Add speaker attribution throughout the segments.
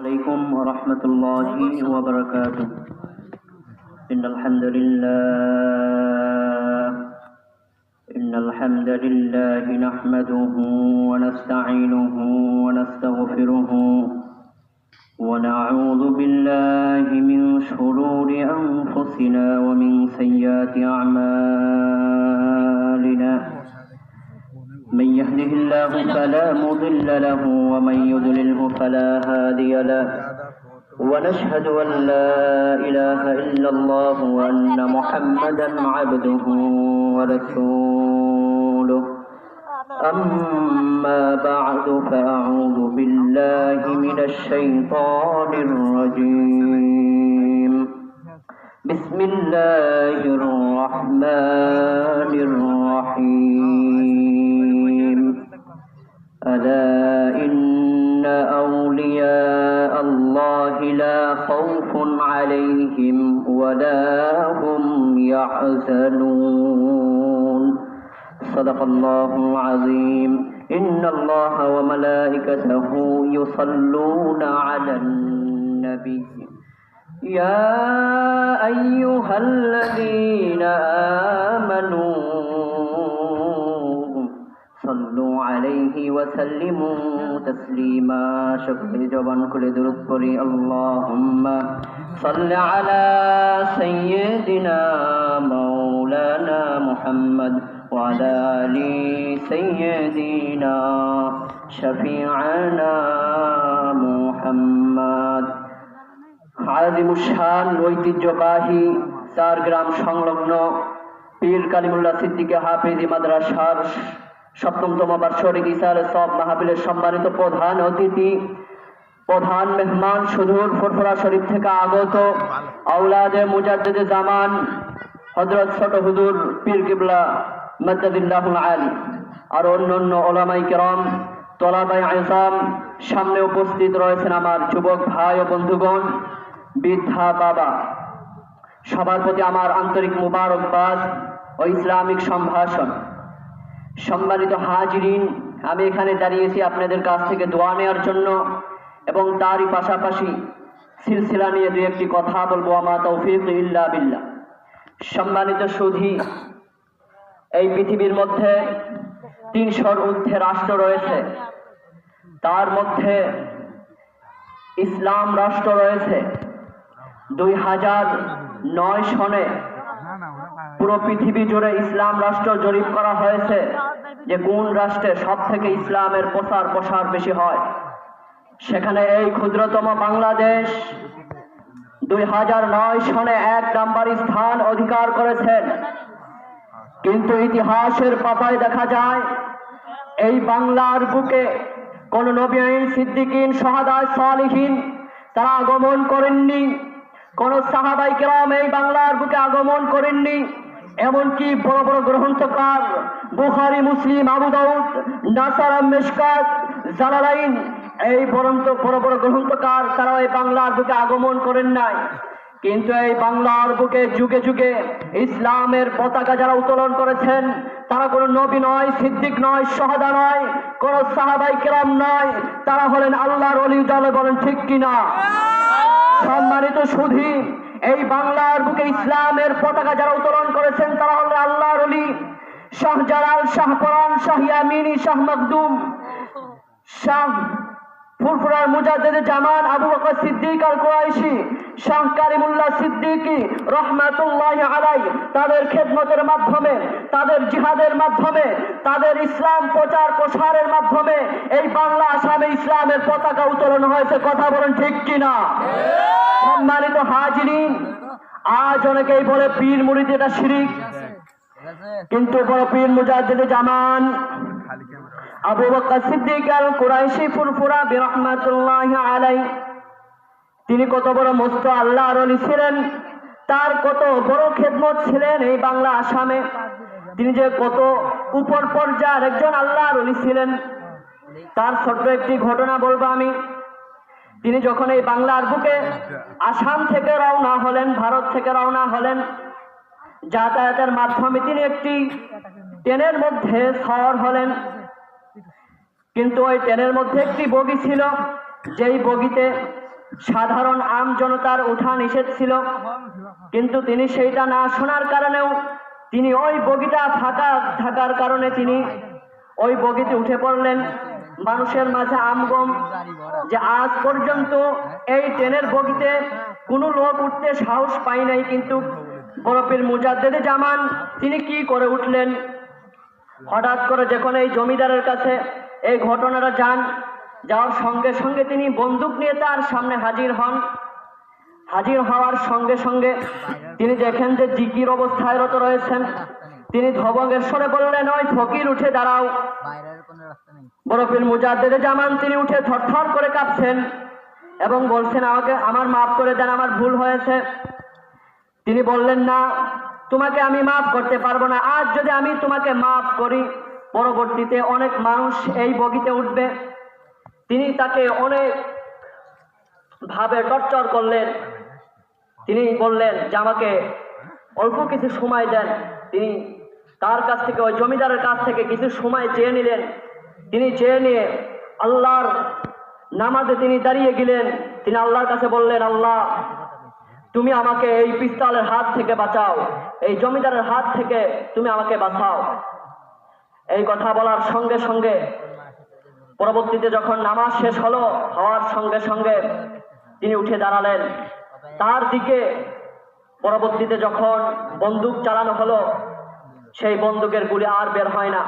Speaker 1: عليكم ورحمة الله وبركاته. إن الحمد لله. إن الحمد لله نحمده ونستعينه ونستغفره ونعوذ بالله من شرور أنفسنا ومن سيئات أعمالنا. من يهده الله فلا مضل له ومن يضلله فلا هادي له. ونشهد أن لا إله إلا الله وأن محمدا عبده ورسوله. أما بعد فأعوذ بالله من الشيطان الرجيم. بسم الله الرحمن الرحيم. ألا إن أولياء الله لا خوف عليهم ولا هم يحزنون. صدق الله العظيم. إن الله وملائكته يصلون على النبي. يا أيها الذين وسلموا تسليما شكر جبان كل درود পড়ি اللهم صل على سيدنا مولانا محمد وعلى آل سيدنا شفيعنا محمد আজিমুসান ঐতিহ্যবাহী চার গ্রাম সংলগ্ন পীর কালিমুল্লাহ সিদ্দিকে হাফিজি মাদ্রাসার সপ্তমতম বার্ষিক ইসার সব মাহফিলের সম্মানিত প্রধান অতিথি, প্রধান মেহমান সুদূর ফুরফুরা শরীফ থেকে আগত আউলাদে মুজাদ্দিদে জামান হজরত ছোট হুজুর পীর কিবলা মদ্দাদিল্লাহ আলী, আর অন্য অন্য ওলামাই কেরম তলাবাই আসাম সামনে উপস্থিত রয়েছেন আমার যুবক ভাই ও বন্ধুগণ, বৃদ্ধা বাবা। সবার প্রতি আমার আন্তরিক মুবারকবাদ ও ইসলামিক সম্ভাষণ। সম্মানিত হাজিরিন, আমি এখানে দাঁড়িয়েছি আপনাদের কাছ থেকে দোয়া নেওয়ার জন্য এবং তারই পাশাপাশি সিলসিলা নিয়ে দু একটি কথা বলব, আমা তৌফিক ইল্লা সম্মানিত সুধী, এই পৃথিবীর মধ্যে তিনশোর ঊর্ধ্বে রাষ্ট্র রয়েছে। তার মধ্যে ইসলাম রাষ্ট্র রয়েছে। দুই হাজার নয় সনে পুরো পৃথিবী জুড়ে ইসলাম রাষ্ট্র জরিপ করা হয়েছে যে কোন রাষ্ট্রে সব থেকে ইসলামের প্রসার প্রসার বেশি হয়। সেখানে এই ক্ষুদ্রতম বাংলাদেশ দুই হাজার নয় সনে এক নাম্বার স্থান অধিকার করেছেন কিন্তু ইতিহাসের পাতায় দেখা যায়, এই বাংলার বুকে কোন নবীন সিদ্দিকিন সহাদায় সালিহীন তারা আগমন করেননি। কোন সাহাবাই কেরাম এই বাংলার বুকে আগমন করেননি। এমনকি বড় বড় গ্রন্থকার, বুখারি, মুসলিম, আবু দাউদ, নাসার মেশকাত, জালালাইন, এই বরন্ত বড় বড় গ্রন্থকার তারা এই বাংলার বুকে আগমন করেন নাই। কিন্তু এই বাংলার বুকে যুগে যুগে ইসলামের পতাকা যারা উত্তোলন করেছেন, তারা কোনো নবী নয়, সিদ্দিক নয় সহদা নয়, কোন সাহাবাই কেরাম নয়, তারা হলেন আল্লাহর অলি বলেন, ঠিক কিনা? সম্মানিত সুধী এই বাংলার বুকে ইসলামের পতাকা যারা উত্তোলন করেছেন, তারা হলেন আল্লাহর অলি শাহজালাল শাহপরান শাহিয়ামিনী শাহ মখদুম, শাহ ফুরফুরার মুজাদ্দেদে জামান আবু বকর সিদ্দিক আল কুরাইশি, শাহ কারিমুল্লাহ রহমাতুল্লাহ আলাই তাদের খেদমতের মাধ্যমে, তাদের জিহাদের মাধ্যমে, তাদের ইসলাম প্রচার প্রসারের মাধ্যমে এই বাংলা আসামে ইসলামের পতাকা উত্তোলন হয়েছে। কথা বলেন ঠিক কিনা? সম্মানিত হাজিরিন, আজ অনেকেই বলে পীর মুড়িদ এটা শিরিক। কিন্তু বড় পীর মুজাদ্দেদে জামান আবু বকর সিদ্দিক আল কুরাইশি ফুরফুরা বিরহমাতুল্লাহ আলাই। তিনি কত বড় মস্ত আল্লাহ অলি ছিলেন, তার কত বড় খেদমত ছিলেন এই বাংলা আসামে। তিনি যে কত উপর পর্যায়ের একজন আল্লাহ অলি ছিলেন, তার ছোট্ট একটি ঘটনা বলব আমি। তিনি যখন এই বাংলার বুকে আসাম থেকে রওনা হলেন, ভারত থেকে রওনা হলেন, যাতায়াতের মাধ্যমে তিনি একটি ট্রেনের মধ্যে সওয়ার হলেন। কিন্তু ওই ট্রেনের মধ্যে একটি বগি ছিল, যেই বগিতে সাধারণ আম জনতার উঠা নিষেধ ছিল কিন্তু তিনি সেইটা না শোনার কারণেও তিনি ওই বগিটা ফাঁকা থাকার কারণে তিনি ওই বগিতে উঠে পড়লেন। মানুষের মাঝে আমগম যে আজ পর্যন্ত এই ট্রেনের বগিতে কোনো লোক উঠতে সাহস পাই নাই, কিন্তু বরফের মুজাদ্দেদে জামান, তিনি কি করে উঠলেন? হঠাৎ করে যখন এই জমিদারের কাছে এই ঘটনাটা যান, যাওয়ার সঙ্গে সঙ্গে তিনি বন্দুক নিয়ে তার সামনে হাজির হন। হাজির হওয়ার সঙ্গে সঙ্গে তিনি দেখেন যে জিকির অবস্থায় রত রয়েছেন। তিনি ধবঙ্গের স্বরে বললেন, ওই ফকির, উঠে দাঁড়াও। বরফিল মুজাদ্দেদে জামান, তিনি উঠে থরথর করে কাঁপছেন এবং বলছেন, আমাকে, আমার মাফ করে দেন, আমার ভুল হয়েছে। তিনি বললেন, না, তোমাকে আমি মাফ করতে পারব না। আজ যদি আমি তোমাকে মাফ করি, পরবর্তীতে অনেক মানুষ এই বগিতে উঠবে। তিনি তাকে অনেক ভাবে টর্চর করলেন। তিনি বললেন যে, আমাকে অল্প কিছু সময় দেন। তিনি তার কাছ থেকে, ওই জমিদারের কাছ থেকে কিছু সময় চেয়ে নিলেন। তিনি চেয়ে নিয়ে আল্লাহর নামাজে তিনি দাঁড়িয়ে গেলেন। তিনি আল্লাহর কাছে বললেন, আল্লাহ, তুমি আমাকে এই পিস্তলের হাত থেকে বাঁচাও। এই জমিদারের হাত থেকে তুমি আমাকে বাঁচাও। এই কথা বলার সঙ্গে সঙ্গে পরবর্তীতে যখন নামাজ শেষ হলো, হওয়ার সঙ্গে সঙ্গে তিনি উঠে দাঁড়ালেন। তার দিকে পরবর্তীতে যখন বন্দুক চালানো হলো, সেই বন্দুকের গুলি আর বের হয় না।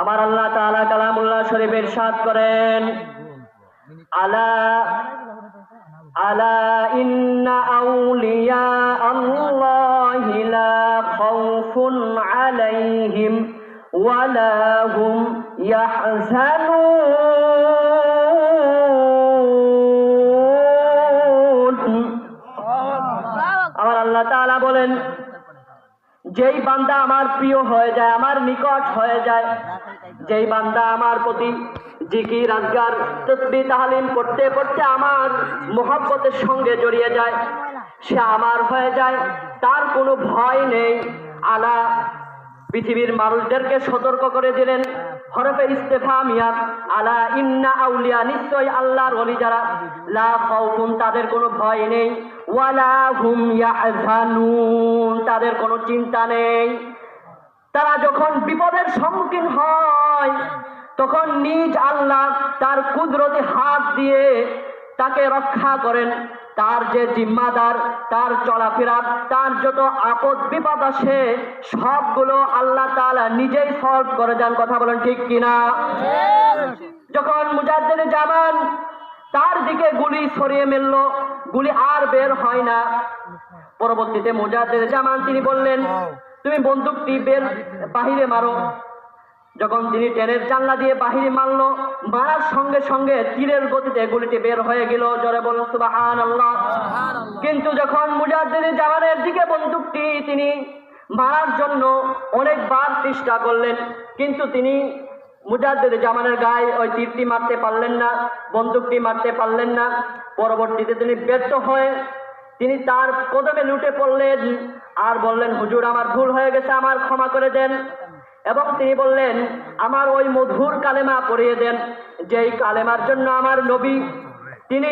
Speaker 1: আমার আল্লাহ তাআলা কালামুল্লাহ শরীফ ইরশাদ করেন। আলা আলা ইন্না আউলিয়া আল্লাহি লা খাউফুন আলাইহিম ওয়ালা হুম ইয়াহজানুন। আমার আল্লাহ তাআলা বলেন যেই বান্দা আমার প্রিয় হয়ে যায়, আমার নিকট হয়ে যায়, যেই বান্দা আমার প্রতি জিকি রাজগার তসবি তাহালিম করতে করতে আমার মোহাব্বতের সঙ্গে জড়িয়ে যায়, সে আমার হয়ে যায়, তার কোনো ভয় নেই, আলা পৃথিবীর মানুষদেরকে সতর্ক করে দিলেন হরফে ইস্তেফা মিয়াদ আলা ইন্না আউলিয়া নিশ্চয় আল্লাহর ওলি যারা। লা তাদের কোনো ভয় নেই। ওয়ালা হুম তাদের কোনো চিন্তা নেই। তারা যখন বিপদের সম্মুখীন হয়, তখন নিজ আল্লাহ তার কুদরতি হাত দিয়ে তাকে রক্ষা করেন। তার যে জিম্মাদার, তার চলাফেরা, তার যত আপদ বিপদ আসে, সবগুলো আল্লাহ তাআলা নিজেই সলভ করে দেন। কথা বলেন ঠিক কিনা? যখন মুজাদ্দিদ জামান তার দিকে গুলি ছড়িয়ে মেলল, গুলি আর বের হয় না। পরবর্তীতে মুজাদ্দিদ জামান তিনি বললেন, তুমি বন্দুকটি বের বাহিরে মারো। যখন তিনি ট্রেনের জানলা দিয়ে বাহিরে মারলো মারার সঙ্গে সঙ্গে তীরের গতিতে গুলিটি বের হয়ে গেল। জোরে বলুন সুবাহান কিন্তু যখন মুজাদ্দিদ জামানের দিকে বন্দুকটি তিনি মারার জন্য অনেকবার চেষ্টা করলেন কিন্তু তিনি মুজাদ্দিদ জামানের গায়ে ওই তীরটি মারতে পারলেন না বন্দুকটি মারতে পারলেন না। পরবর্তীতে তিনি ব্যর্থ হয়ে তিনি তার কদমে লুটে পড়লেন আর বললেন হুজুর আমার ভুল হয়ে গেছে আমার ক্ষমা করে দেন। এবং তিনি বললেন, আমার ওই মধুর কালেমা পড়িয়ে দেন, যেই কালেমার জন্য আমার নবী, তিনি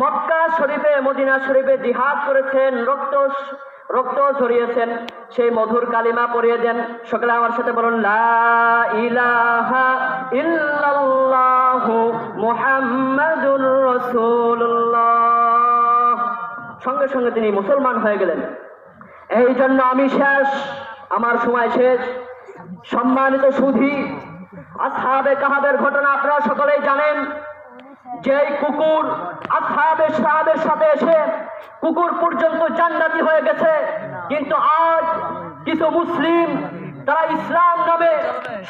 Speaker 1: মক্কা শরীফে, মদিনা শরীফে জিহাদ করেছেন, রক্ত রক্ত ঝরিয়েছেন, সেই মধুর কালিমা পড়িয়ে দেন। সকলে আমার সাথে বলুন ইলাহা ইল্লাল্লাহু সঙ্গে সঙ্গে তিনি মুসলমান হয়ে গেলেন। এই জন্য আমি শেষ, আমার সময় শেষ। সম্মানিত সুধী, আসহাবে কাহাবের ঘটনা আপনারা সকলেই জানেন। যেই কুকুর আসহাবে সাহাবের সাথে এসে কুকুর পর্যন্ত জান্নাতি হয়ে গেছে, কিন্তু আজ কিছু মুসলিম তারা ইসলাম নামে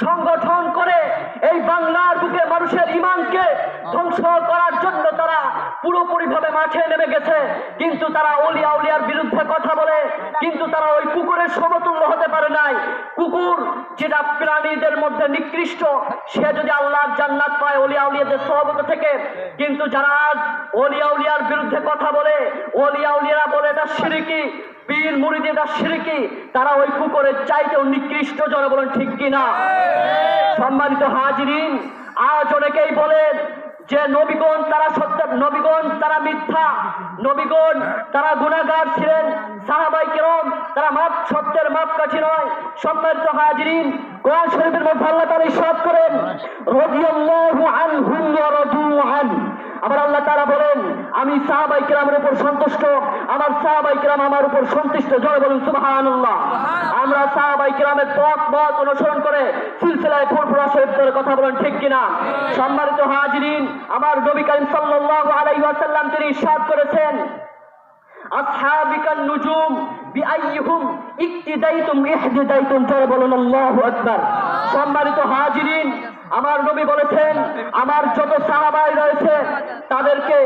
Speaker 1: সংগঠন করে এই বাংলার বুকে মানুষের ইমানকে ধ্বংস করার জন্য তারা পুরোপুরিভাবে মাঠে নেমে গেছে। কিন্তু তারা অলিয়া উলিয়ার বিরুদ্ধে কথা বলে। কিন্তু তারা ওই কুকুরের সমতুল্য হতে পারে নাই। কুকুর যেটা প্রাণীদের মধ্যে নিকৃষ্ট সে যদি আল্লাহর জান্নাত পায় অলিয়া উলিয়াদের সহবত থেকে। কিন্তু যারা আজ অলিয়া উলিয়ার বিরুদ্ধে কথা বলে অলিয়া উলিয়ারা বলে এটা সিরিকি পীর মুরিদ এটা সিরিকি। তারা ওই কুকুরের চাইতেও নিকৃষ্ট জনে বলেন ঠিক কিনা? সম্মানিত হাজিরিন আজ অনেকেই বলেন যে নবীগণ তারা সত্য, নবীগণ তারা মিথ্যা, নবীগণ তারা গুণাগার ছিলেন। সাহাবাই কিরম তারা মাপ, সত্যের মাপকাঠি নয়। সম্মানিত হাজিরিন, কোরআন শরীফের মধ্যে আল্লাহ তারা ইরশাদ করেন, রাদিয়াল্লাহু আনহুম ওয়া রাদু আন। আল্লাহ তারা বলেন, আমি সাহাবাই কিরামের উপর সন্তুষ্ট, আমার সাহাবাই কিরাম আমার উপর সন্তুষ্ট। জয় বলুন, সুবহানাল্লাহ। আমরা সাহাবাই কিরামের পথ পথ অনুসরণ করে সিলসিলায় ফুরফুরা শরীফের কথা বলেন ঠিক কিনা? সম্মানিত হাজিরিন, আমার নবী করিম ওয়াসাল্লাম তিনি ইরশাদ করেছেন, আসহাবিকান নুজুম বিআইয়িহুম ইক্তিদাইতুম ইহদিদাইতুম বলুন, আল্লাহু আকবার। সম্মানিত হাজিরিন, আমার নবী বলেছেন, আমার যত সাহাবাই রয়েছে তাদেরকে